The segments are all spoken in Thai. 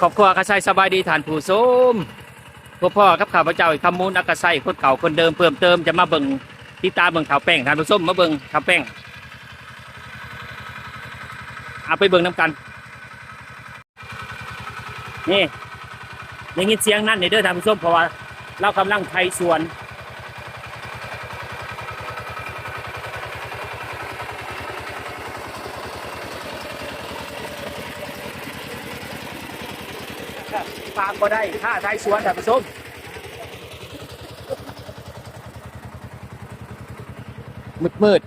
ขอบครัวกระไซสบายดีฐานผู้ชมพ่อพ่อกับข่าวพระเจ้าอีกคำมูลอักกระไซคนเก่าคนเดิมเพิ่มเติมจะมาเบิ่งที่ตาเบิ่งขาวแป้งฐานผู้ชมมาเบิ่งขาวแป้งเอาไปเบิ่งน้ำกัน นี่ยังยินเสียงนั่นในเด้อท่านผู้ชมเพราะว่าเรากำลังไทยสวน ก็ได้ค่าไทยสวนท่านผู้ชมมืดมืด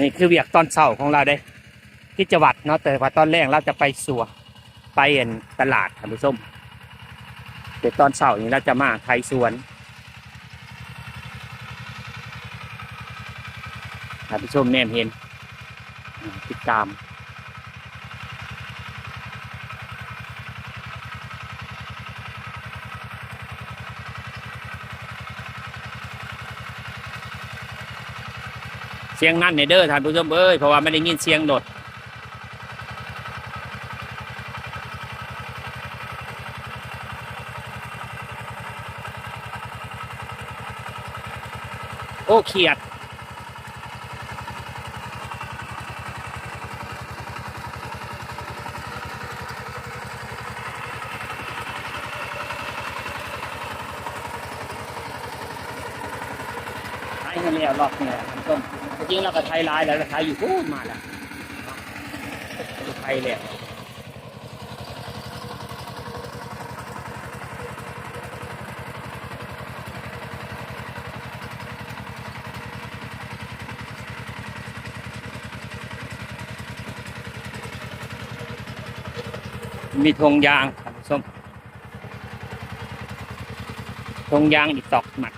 นี่คือเวียกตอนเช้าของเราเด้ที่จังหวัดเนาะแต่ว่าตอนแรกเราจะไปสัวไปเอ็นตลาดท่านผู้ชมเดี๋ยวตอนเช้านี้เราจะมาไทยสวน ท่านผู้ชมแนมเห็นติดตามเสียงนั่นเนี่ยเด้อท่านผู้ชมเอ้ยเพราะว่าไม่ได้ยินเสียงโดดโอ้เขียด ให้แล้วรอบนี้ท่านผู้ชมจริงเราก็ไทยหลายแล้วไทยอยู่พูดมาแล้วไทยแล้วมีธงยางท่านผู้มธงยางอีกตอกหมัด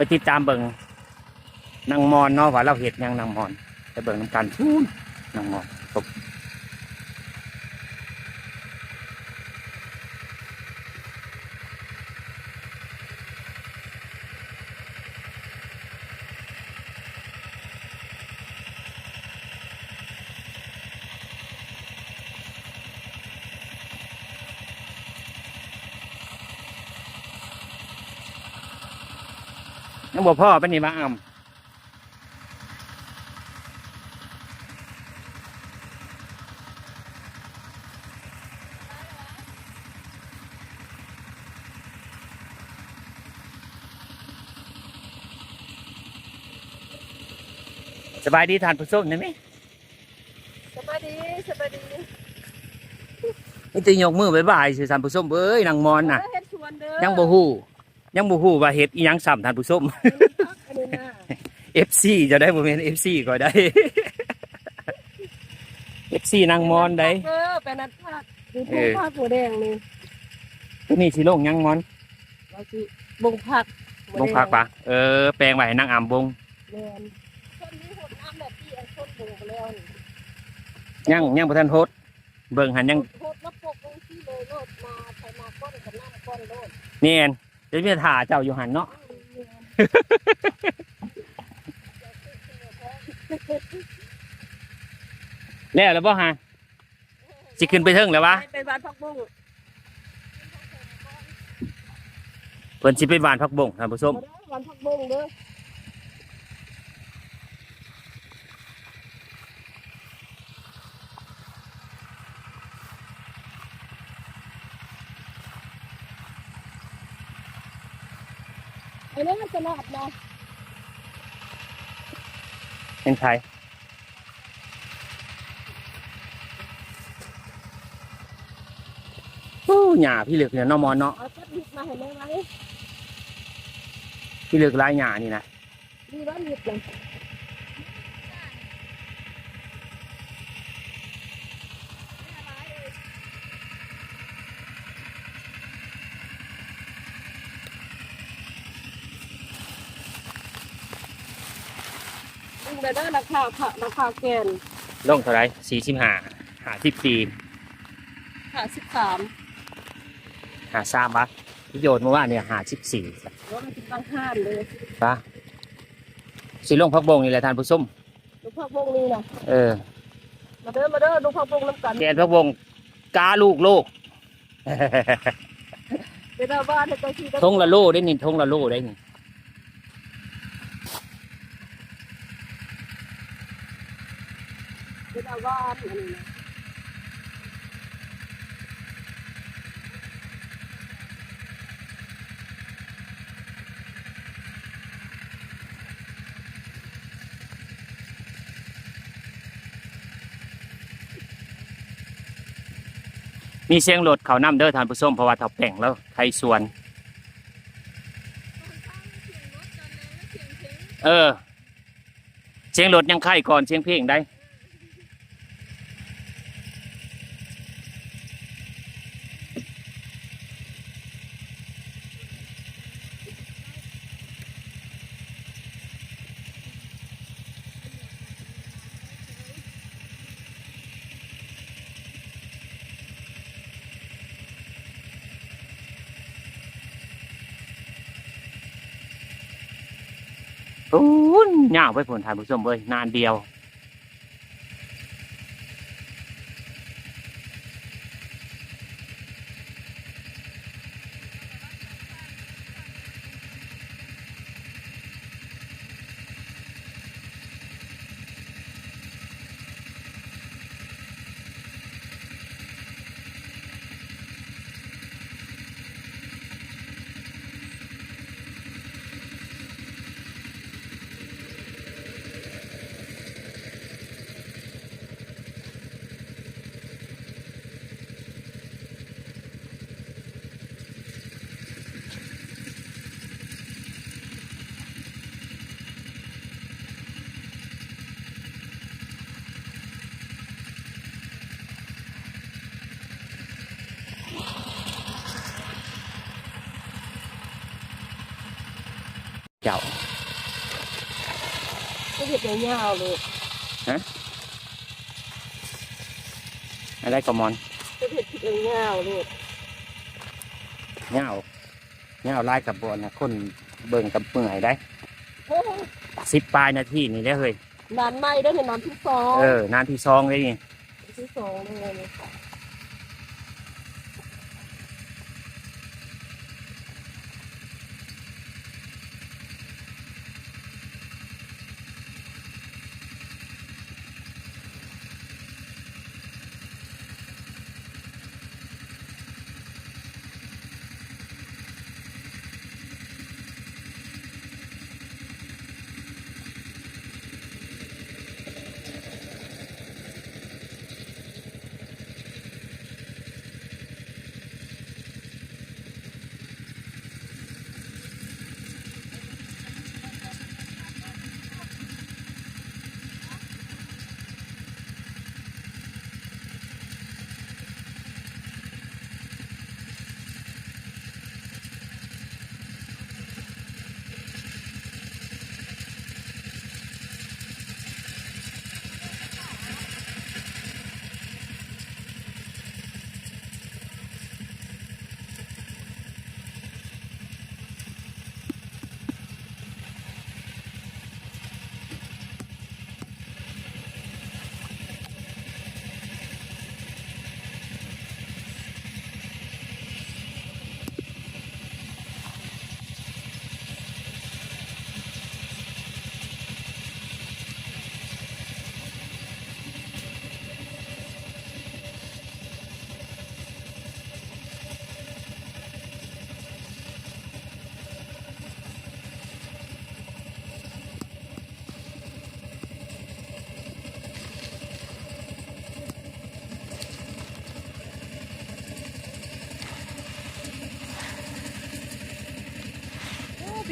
ไปติดตามเบิ่งนางมอนเนาะว่าเราเห็ดยังนางมอนไปเบิ่งน้ำกันพูนนางมอน ยังบอกพ่อเป็นนี่บ้างอ่ำสบายดีทานผู้ส้มได้ไหมสบายดีสบายดีนี่จะยกมือบ๊ายบายสิทานผู้ส้มเอ้ยนางมอนน่ะเฮ็ดสวนเด้อยังบ่ฮู้ ยังบ่ฮู้ว่าเฮ็ดอีหยังซ้ำทานผู้ส้มอันนี้นะ FC จะได้บ่แม่น FC ก็ได้ FC นางมอนได้เออไปนัดภาคดูเอทุ่งอภาคหัวแดงนี่ตัวนี้สิลงยังมอนว่าสิบงผักหัวบงแดพักปะเออแปลงไว้ให้นางอำบงแม่นต้นนี้หดน้ำแบบที่อันต้นบงไปแล้วนี่ยังยังบ่ทันโพสต์เบิ่งหันยังหดแล้วปกลงที่เลยโลดมาใส่มาก้อนกับน้ำก้อนโลดแม่น เดี๋ยวมีถ่าเจ้าอยู่หันเนาะ แล้วแล้วบ่ฮะสิขึ้นไปเทิงแล้ววะไปบ้านพักบุ้งเพิ่นสิไปบ้านพักบงท่านผู้ชมบ้านพักบุ้งเด้อ ไอ้นี่มันจะหลับนะเป็นไทยโอ้หญ้าพี่เหลือกเนี่ยเนาะมอนเนาะเอาต้นหิดมาเห็นไหมไหมพี่เหลือกลายหญ้านี่นะดีว่าหยุดเลย ดึงได้ได้ราคาค่ะราคาแกนลงเท่าไหรสี่สิบห้าหาสิบสี่ค่ะสิบสามหาสามบะโยนมาว่าเนี่ยหาสิบสี่ว่ามันเป็นบางห้านเลยปะสิลงพักบงนี่แหละท่านผู้ชมลูกพ่อวงนี้นะเออ มาเด้อมาเด้อลูกพ่อวงน้ำกันแกนพักบงกาลูกโลกเป็นหน้าบ้านให้เจ้าที่เจ้าทงละโลได้นี่ทงละโลได้นี่ เป็นหน้าบ้านอันนี้นะมีเสียงรถเขานำเด้อท่านผู้ชมเพราะว่าทับแต่งแล้วไทยสวน เออ เสียงรถยังไข่ก่อนเสียงเพลงได้ โอ้นยาวไปผลทานผู้ชมเลยนานเดียว เจ้าก็เห็ดยาวๆเลยอะไรก็มอนก็เห็ดผิดยาวๆเลยเงาเงาลายกับบวนนะคนเบิ่งกับเมื่อยได้โอ้ยสิบปลายนาทีนี่ได้อเฮ้ยนานไม่ได้เห็นน้ำที่สองเออนานที่ซองเลยนี่ที่สองเลยโอ้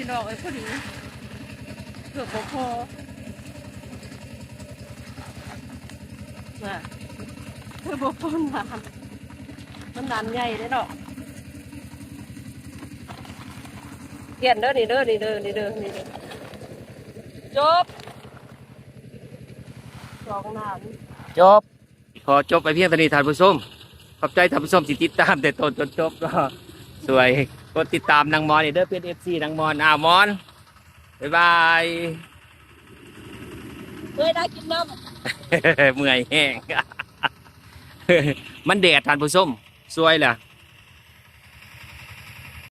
พี่น้องเอ้ยพอดีเกือบพอน่ะเกือบบ่พอน้ำมันน้ำใหญ่เลยเนาะเปลี่ยนเด้อนี่เด้อนี่เด้อนี่เด้อนี่เด้อจบสองน้ำจบ ขอจบไปเพียงเท่านี้ท่านผู้ชม ขอบใจท่านผู้ชมที่ติดตามแต่ต้นจนจบก็สวย ดติดตามนางมอนนี่เด้อเป็นเอฟซีนางมอนอ่ามอน บ๊ายบายเคยได้กินน้ำเมื่อยแห้ง มันแดดท่านผู้ชมสวยแหละ